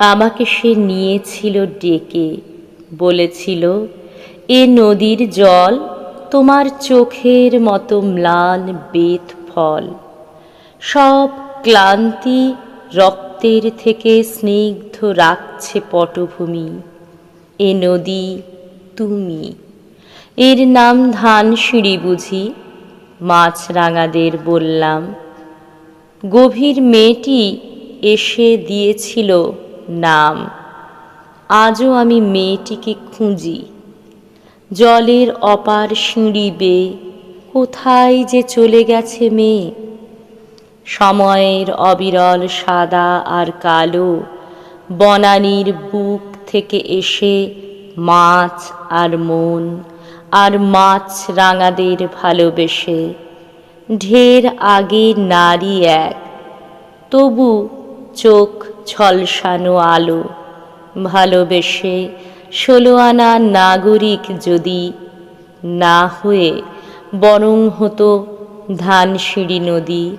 আমাকে সে নিয়েছিল ডেকে, বলেছিল, এ নদীর জল তোমার চোখের মতো ম্লান বেত ফল। সব ক্লান্তি রক্তের থেকে স্নিগ্ধ রাখছে পটভূমি। এ নদী তুমি। এর নাম ধান সিঁড়ি বুঝি, মাছরাঙাদের বললাম। গভীর মেয়েটি এসে দিয়েছিল নাম। আজও আমি মেয়েটিকে খুঁজি। জলের অপার সিঁড়ি বেয়ে কোথায় যে চলে গেছে মেয়ে? সময়ের অবিরল সাদা আর কালো, বনানীর বুক থেকে এসে মাছ আর মন আর মাছ রাঙাদের ভালোবেসে। ঢের আগে নারী এক, তবু চোখ ছলসানো আলো। ভালোবেসে ষোলো আনা নাগরিক যদি না হয়ে বরং হতো ধানসিঁড়ি নদী।